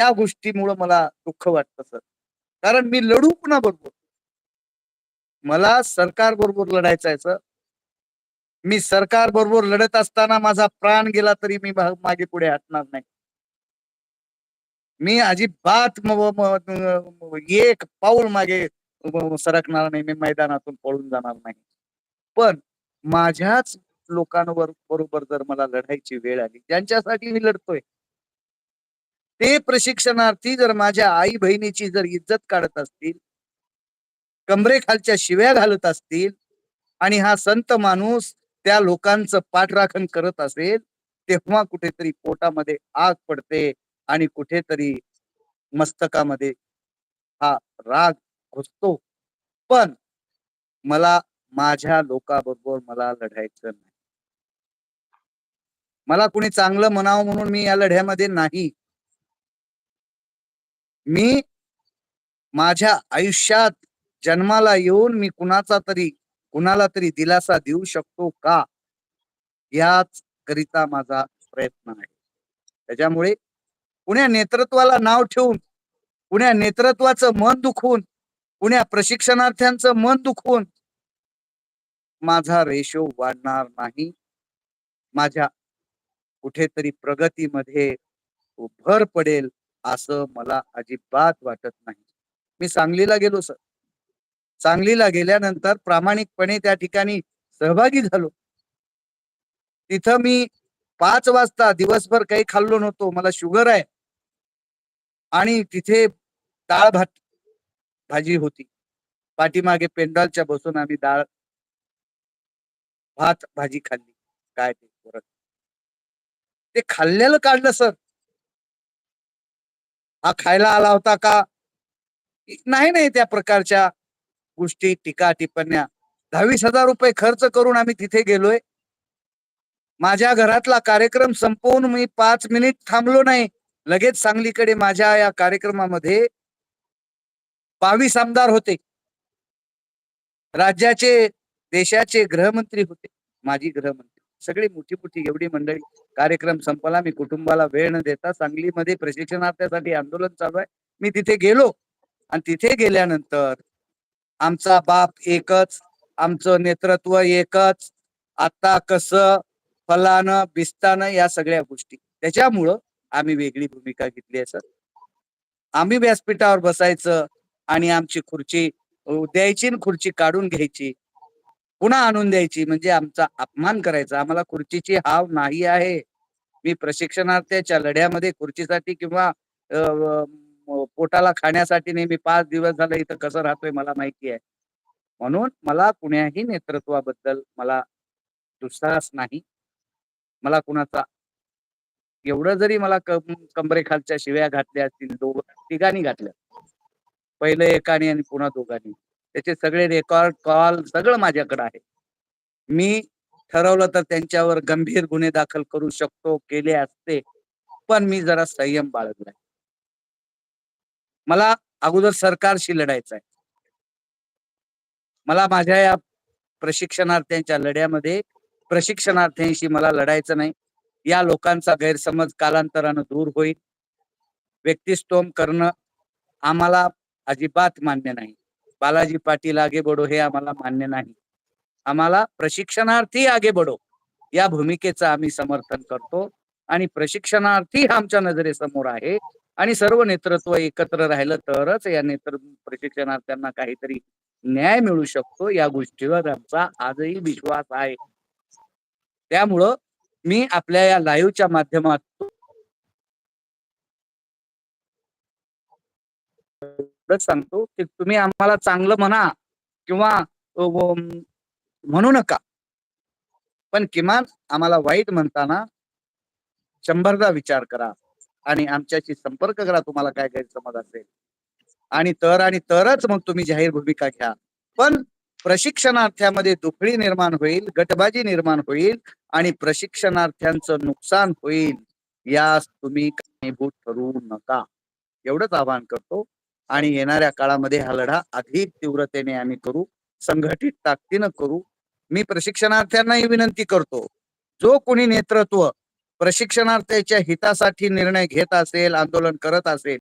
त्या गोष्टीमुळं मला दुःख वाटतं सर. कारण मी लढू कुणा बरोबर मला सरकार बरोबर लढायचं आहे सर. मी सरकार बरोबर लढत असताना माझा प्राण गेला तरी मी मागे पुढे हटणार नाही. मी अजिबात एक पाऊल मागे सरकणार नाही. मी मैदानातून पळून जाणार नाही. पण माझ्याच लोकांवर बरोबर जर मला लढायची वेळ आली ज्यांच्यासाठी मी लढतोय ते प्रशिक्षणार्थी जर माझ्या आई बहिणीची जर इज्जत काढत असतील कमरेखालच्या शिव्या घालत असतील आणि हा संत माणूस त्या लोकांचं पाठराखण करत असेल तेव्हा कुठेतरी पोटामध्ये आग पडते आणि कुठेतरी मस्तकामध्ये हा राग घुसतो. पण मला माझ्या लोकाबरोबर मला लढायचं नाही. मला कुणी चांगलं म्हणावं म्हणून मी या लढ्यामध्ये नाही. मी माझ्या आयुष्यात जन्माला येऊन मी कुणाचा तरी कुणाला तरी दिलासा देऊ शकतो का? याच करिता माझा प्रयत्न आहे. त्याच्यामुळे कुण्या नेतृत्वाला नाव ठेवून कुण्या नेतृत्वाचं मन दुखवून कुण्या प्रशिक्षणार्थ्यांचं मन दुखवून माझा रेशो वाढणार नाही. माझ्या कुठेतरी प्रगतीमध्ये भर पडेल. असं मला अजिबात वाटत नाही. मी सांगलीला गेलो सर. सांगलीला गेल्यानंतर प्रामाणिकपणे त्या ठिकाणी सहभागी झालो. तिथं मी पाच वाजता दिवसभर काही खाल्लो नव्हतो. मला शुगर आहे. आणि तिथे डाळ भात भाजी होती. पाठीमागे पेंडॉलच्या बसून आम्ही डाळ भात भाजी खाल्ली. काय ते परत ते खाल्लेलं काढलं सर. हा खायला आला होता का? नाही नाही त्या प्रकारच्या गोष्टी टीका टिप्पण्या. दहावीस हजार रुपये खर्च करून आम्ही तिथे गेलोय. माझ्या घरातला कार्यक्रम संपवून मी पाच मिनिट थांबलो नाही. लगेच सांगलीकडे माझ्या या कार्यक्रमामध्ये बावीस आमदार होते. राज्याचे देशाचे गृहमंत्री होते. माजी गृहमंत्री. सगळी मोठी मोठी एवढी मंडळी कार्यक्रम संपला मी कुटुंबाला वेळ न देता सांगलीमध्ये प्रशिक्षणार्थ्यासाठी आंदोलन चालू आहे. मी तिथे गेलो आणि तिथे गेल्यानंतर आमचा बाप एकच आमचं नेतृत्व एकच आता कसं फलानं बिस्तानं या सगळ्या गोष्टी. त्याच्यामुळं आम्ही वेगळी भूमिका घेतली आहे सर. आम्ही व्यासपीठावर बसायचं आणि आमची खुर्ची द्यायची आणि खुर्ची काढून घ्यायची. पुन्हा आणून द्यायची म्हणजे आमचा अपमान करायचा. आम्हाला खुर्चीची हाव नाही आहे. मी प्रशिक्षणार्थ्याच्या लढ्यामध्ये खुर्चीसाठी किंवा पोटाला खाण्यासाठी नाही मी पाच दिवस झाले इथं कसं राहतोय मला माहिती आहे. म्हणून मला कुण्याही नेतृत्वाबद्दल मला दुसराच नाही. मला कुणाचा एवढं जरी मला कम कमरेखालच्या शिव्या घातल्या असतील दोघ तिघांनी घातल्या. पहिले एकाने आणि पुन्हा दोघांनी. त्याचे सगळे रेकॉर्ड कॉल सगळं माझ्याकडे आहे. मी ठरवलं तर त्यांच्यावर गंभीर गुन्हे दाखल करू शकतो केले असते. पण मी जरा संयम बाळगलाय. मला अगोदर सरकारशी लढायचं आहे. मला माझ्या या प्रशिक्षणार्थ्यांच्या लढ्यामध्ये प्रशिक्षणार्थ्यांशी मला लढायचं नाही. या लोकांचा गैरसमज कालांतरानं दूर होईल. व्यक्तिस्तोम करणं आम्हाला अजिबात मान्य नाही. बालाजी पाटील आगे बडो हे आम्हाला मान्य नाही. आम्हाला प्रशिक्षणार्थी आगे बडो या भूमिकेचं आम्ही समर्थन करतो आणि प्रशिक्षणार्थी आमच्या नजरेसमोर आहे आणि सर्व नेतृत्व एकत्र राहिलं तरच या नेतृ प्रशिक्षणार्थ्यांना काहीतरी न्याय मिळू शकतो या गोष्टीवर आमचा आजही विश्वास आहे. त्यामुळं मी आपल्या या लाईव्हच्या माध्यमातून एवढंच सांगतो की तुम्ही आम्हाला चांगलं म्हणा किंवा म्हणू नका. पण किमान आम्हाला वाईट म्हणताना शंभरदा विचार करा आणि आमच्याशी संपर्क करा तुम्हाला काय गैरसमज असेल. आणि तर आणि तरच मग तुम्ही जाहीर भूमिका घ्या. पण प्रशिक्षणार्थ्यामध्ये दुफळी निर्माण होईल गटबाजी निर्माण होईल आणि प्रशिक्षणार्थ्यांचं नुकसान होईल यास तुम्ही कारणीभूत ठरवू नका. एवढंच आवाहन करतो. आणि येणाऱ्या काळामध्ये हा लढा अधिक तीव्रतेने आम्ही करू संघटित ताकदीनं करू. मी प्रशिक्षणार्थ्यांनाही विनंती करतो जो कोणी नेतृत्व प्रशिक्षणार्थ्याच्या हितासाठी निर्णय घेत असेल आंदोलन करत असेल